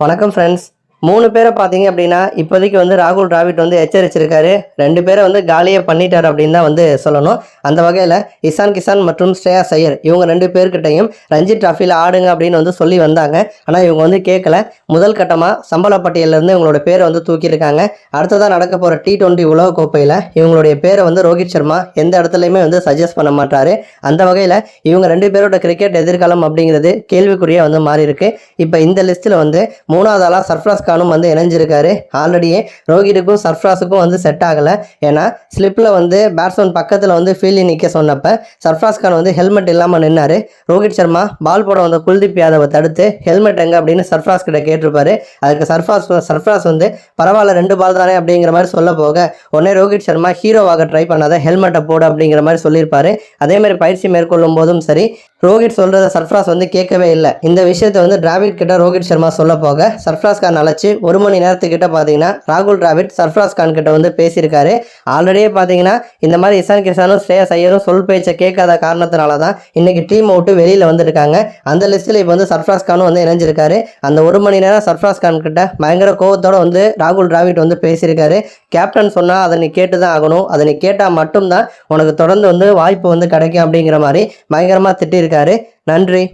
வணக்கம் ஃப்ரெண்ட்ஸ் மூணு பேரை பார்த்தீங்க அப்படின்னா இப்போதைக்கு வந்து ராகுல் டிராவிட் வந்து எச்சரிச்சிருக்காரு. ரெண்டு பேரை வந்து காலியே பண்ணிட்டார் அப்படின்னு தான் வந்து சொல்லணும். அந்த வகையில் இசான் கிசான் மற்றும் ஸ்ரேயா சையர் இவங்க ரெண்டு பேர்கிட்டையும் ரஞ்சி டிராஃபியில் ஆடுங்க அப்படின்னு வந்து சொல்லி வந்தாங்க. ஆனால் இவங்க வந்து கேட்கல. முதல் கட்டமாக சம்பள இவங்களோட பேரை வந்து தூக்கியிருக்காங்க. அடுத்ததாக நடக்க போகிற டி டுவெண்ட்டி உலக கோப்பையில் இவங்களுடைய பேரை வந்து ரோஹித் சர்மா எந்த இடத்துலையுமே வந்து சஜஸ்ட் பண்ண மாட்டாரு. அந்த வகையில் இவங்க ரெண்டு பேரோட கிரிக்கெட் எதிர்காலம் அப்படிங்கிறது கேள்விக்குறியாக வந்து மாறி இருக்கு இப்போ இந்த லிஸ்ட்டில் வந்து மூணாவது ஆளாக சர்ஃப்ராஸ் கானும் வந்து இணைஞ்சிருக்காரு. ஆல்ரெடியே ரோஹிட்டுக்கும் சர்ஃப்ராஸுக்கும் வந்து செட் ஆகலை. ஏன்னா ஸ்லிப்பில் வந்து பேட்ஸ்மேன் பக்கத்தில் வந்து ஃபீல்டிங் நிற்க சொன்னப்ப சர்ஃப்ராஸ் கான் வந்து ஹெல்மெட் இல்லாமல் நின்னாரு. ரோஹித் சர்மா பால் போட வந்த குல்தீப் யாதவை தடுத்து ஹெல்மெட் எங்க அப்படின்னு சர்ஃப்ராஸ் கிட்ட கேட்டிருப்பாரு. அதுக்கு சர்ஃப்ராஸ் சர்ஃப்ராஸ் வந்து பரவாயில்ல ரெண்டு பால் தானே அப்படிங்கிற மாதிரி சொல்ல போக உடனே ரோஹித் சர்மா ஹீரோவாக ட்ரை பண்ணாத ஹெல்மெட்டை போடு அப்படிங்கிற மாதிரி சொல்லியிருப்பாரு. அதே மாதிரி பயிற்சி மேற்கொள்ளும் போதும் சரி ரோஹித் சொல்கிறத சர்ஃப்ராஸ் வந்து கேட்கவே இல்லை. இந்த விஷயத்தை வந்து டிராவிட் கிட்ட ரோஹித் சர்மா சொல்ல போக சர்ஃப்ராஸ் கான் ஆச்சு ஒரு மணி நேரத்துக்கிட்ட பார்த்தீங்கன்னா ராகுல் டிராவிட் சர்ஃப்ராஸ் கான் கிட்ட வந்து பேசியிருக்காரு. ஆல்ரெடியே பார்த்தீங்கன்னா இந்த மாதிரி இசான் கிஷானும் ஸ்ரேயஸ் ஐயரும் சொல் பேச்சை கேட்காத காரணத்தினால தான் இன்னைக்கு டீம் விட்டு வெளியில் வந்திருக்காங்க. அந்த லிஸ்ட்டில் இப்போ வந்து சர்ஃப்ராஸ் கானும் வந்து இணைஞ்சிருக்காரு. அந்த ஒரு மணி நேரம் சர்ஃப்ராஸ் கான் கிட்ட பயங்கர கோவத்தோடு வந்து ராகுல் டிராவிட் வந்து பேசியிருக்காரு. கேப்டன் சொன்னால் அதை நீ கேட்டு தான் ஆகணும். அதை நீ கேட்டால் மட்டும்தான் உனக்கு தொடர்ந்து வந்து வாய்ப்பு வந்து கிடைக்கும் அப்படிங்கிற மாதிரி பயங்கரமாக திட்டியிருக்காரு. நன்றி.